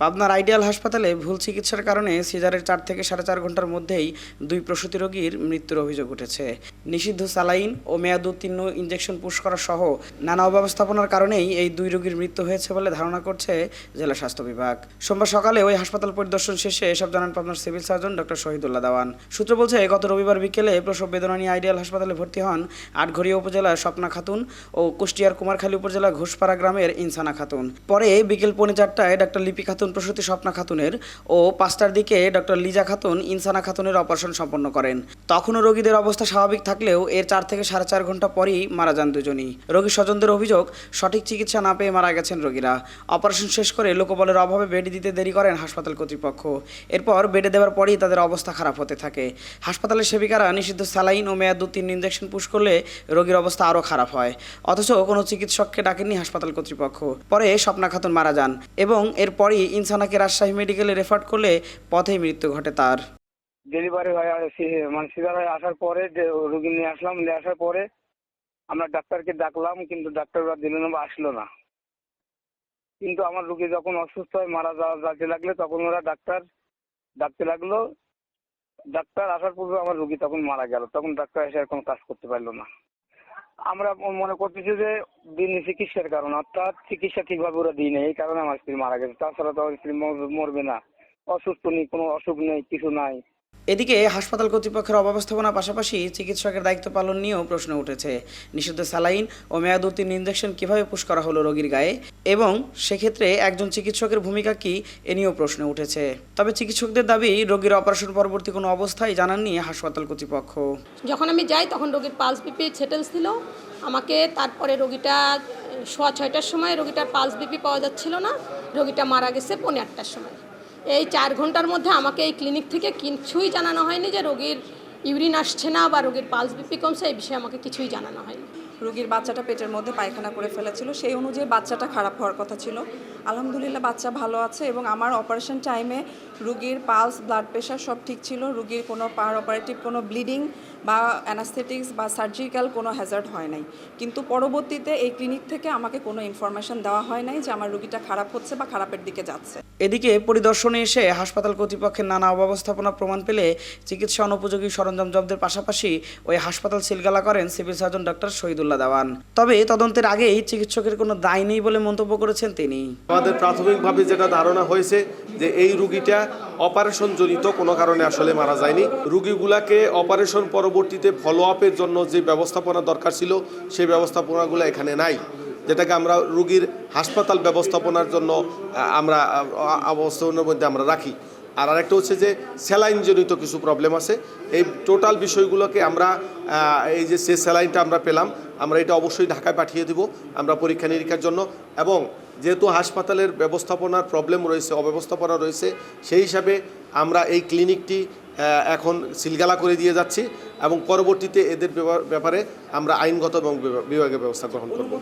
পাবনার আইডিয়াল হাসপাতালে ভুল চিকিৎসার কারণে সিজারের চার থেকে সাড়ে চার ঘণ্টার মধ্যেই দুই প্রসূতি রোগীর মৃত্যুর অভিযোগ উঠেছে। নিষিদ্ধ সালাইন ও মেয়াদোত্তীর্ণ ইঞ্জেকশন পুশ করা সহ নানা অব্যবস্থাপনার কারণেই এই দুই রোগীর মৃত্যু হয়েছে বলে ধারণা করছে জেলা স্বাস্থ্য বিভাগ। সোমবার সকালে ওই হাসপাতাল পরিদর্শন শেষে এসব জানান পাবনার সিভিল সার্জন ডক্টর শহীদুল্লাহ দাওয়ান। সূত্র বলছে, গত রবিবার বিকেলে প্রসব বেদনা নিয়ে আইডিয়াল হাসপাতালে ভর্তি হন আটঘরিয়া উপজেলার স্বপ্না খাতুন ও কুষ্টিয়ার কুমারখালী উপজেলা ঘোষপাড়া গ্রামের ইনসানা খাতুন। পরে বিকেল পৌনে চারটায় ডক্টর লিপি খাতুন প্রসূতি স্বপ্না খাতুনের ও পাঁচটার দিকে ডক্টর লিজা খাতুন ইনসানা খাতুনের অপারেশন সম্পন্ন করেন। তখনও রোগীদের অবস্থা স্বাভাবিক থাকলেও এর চার থেকে সাড়ে চার ঘণ্টা পরই মারা যান দুজনই। রোগী স্বজনদের অভিযোগ, সঠিক চিকিৎসা না পেয়ে মারা গেছেন রোগীরা। অপারেশন শেষ করে লোকবলের অভাবে বেড দিতে দেরি করেন হাসপাতাল কর্তৃপক্ষ। এরপর বেডে দেওয়ার পরই তাদের অবস্থা খারাপ হতে থাকে। হাসপাতালের সেবিকারা নিষিদ্ধ স্যালাইন ও মেয়াদ দু তিন ইঞ্জেকশন পুশ করলে রোগীর অবস্থা আরও খারাপ হয়। অথচ কোনো চিকিৎসককে ডাকেননি হাসপাতাল কর্তৃপক্ষ। পরে স্বপ্না খাতুন মারা যান এবং এরপরই ইনসানাকে রাজশাহী মেডিকেলে রেফার করলে পথেই মৃত্যু ঘটে তার। ডেলিভারি হয়ে আসি- মানে সিজার হয়ে আসার পরে রুগী নিয়ে আসলাম, নিয়ে আসার পরে আমরা ডাক্তারকে ডাকলাম, কিন্তু ডাক্তাররা দিলেন আসলো না। কিন্তু আমার রুগী যখন অসুস্থ হয়, মারা যাওয়া যেতে লাগলে তখন ওরা ডাক্তার ডাকতে লাগল। ডাক্তার আসার পূর্বে আমার রুগী তখন মারা গেল, তখন ডাক্তার এসে আর কোনো কাজ করতে পারল না। আমরা মনে করতেছি যে দিন চিকিৎসার কারণ, অর্থাৎ চিকিৎসা ঠিকভাবে ওরা দিই নেই, এই কারণে আমার স্ত্রী মারা গেছে। তাছাড়া তো আমার স্ত্রী মরবে না। অসুস্থ নেই, কোনো অসুখ নেই, কিছু নাই। এদিকে হাসপাতাল কর্তৃপক্ষের অব্যবস্থাপনার পাশাপাশি চিকিৎসকের দায়িত্ব পালন নিয়েও প্রশ্ন উঠেছে। নিষিদ্ধ স্যালাইন ও মেয়াদ উত্তীর্ণ ইঞ্জেকশন কীভাবে পুশ করা হলো রোগীর গায়ে? এবং সেক্ষেত্রে একজন চিকিৎসকের ভূমিকা কি? এ নিয়েও প্রশ্ন উঠেছে। তবে চিকিৎসকদের দাবি, রোগীর অপারেশন পরবর্তী কোনো অবস্থায় জানাননি হাসপাতাল কর্তৃপক্ষ। যখন আমি যাই, তখন রোগীর পালস বিপি সেটেলস ছিল। আমাকে তারপরে রোগীটা, সোয়া ছয়টার সময় রোগীটার পালস বিপি পাওয়া যাচ্ছিল না। রোগীটা মারা গেছে পৌনে আটটার সময়। এই চার ঘণ্টার মধ্যে আমাকে এই ক্লিনিক থেকে কিছুই জানানো হয়নি যে রোগীর ইউরিন আসছে না বা রোগীর পালস বিপি কমছে, এই বিষয়ে আমাকে কিছুই জানানো হয়নি। রোগীর বাচ্চাটা পেটের মধ্যে পায়খানা করে ফেলেছিল। সেই অনুযায়ী বাচ্চাটা খারাপ হওয়ার কথা ছিল। আলহামদুলিল্লাহ বাচ্চা ভালো আছে এবং আমার অপারেশন টাইমে রুগীর পালস ব্লাড প্রেশার সব ঠিক ছিল। রুগীর কোনো পার অপারেটিভ কোনো ব্লিডিং বা অ্যানাস্থেটিক্স বা সার্জিক্যাল কোনো হ্যাজার্ড হয় নাই। কিন্তু পরবর্তীতে এই ক্লিনিক থেকে আমাকে কোনো ইনফরমেশন দেওয়া হয় নাই যে আমার রুগীটা খারাপ হচ্ছে বা খারাপের দিকে যাচ্ছে। এদিকে পরিদর্শনে এসে হাসপাতাল কর্তৃপক্ষের নানা অব্যবস্থাপনা প্রমাণ পেলে চিকিৎসা অনুপযোগী সরঞ্জাম জব্দের পাশাপাশি ওই হাসপাতাল সিলগালা করেন সিভিল সার্জন ডক্টর শহীদুল্লাহ। দাওয়ান। তবে তদন্তের আগেই চিকিৎসকের কোনো দায় নেই বলে মন্তব্য করেছেন তিনি। আমাদের প্রাথমিকভাবে যেটা ধারণা হয়েছে যে এই রুগীটা অপারেশন জনিত কোনো কারণে আসলে মারা যায়নি। রুগীগুলাকে অপারেশন পরবর্তীতে ফলো আপের জন্য যে ব্যবস্থাপনা দরকার ছিল, সেই ব্যবস্থাপনাগুলো এখানে নাই। যেটাকে আমরা রুগীর হাসপাতাল ব্যবস্থাপনার জন্য আমরা অবস্থানের মধ্যে আমরা রাখি। আর আরেকটা হচ্ছে যে স্যালাইন জনিত কিছু প্রবলেম আছে। এই টোটাল বিষয়গুলোকে আমরা এই যে সে স্যালাইনটা আমরা পেলাম, আমরা এটা অবশ্যই ঢাকায় পাঠিয়ে দিব আমরা পরীক্ষা নিরীক্ষার জন্য। এবং যেহেতু হাসপাতালের ব্যবস্থাপনার প্রবলেম রয়েছে, অব্যবস্থাপনা রয়েছে, সেই হিসাবে আমরা এই ক্লিনিকটি এখন সিলগালা করে দিয়ে যাচ্ছি এবং পরবর্তীতে এদের ব্যাপারে আমরা আইনগত এবং বিভাগীয় ব্যবস্থা গ্রহণ করব।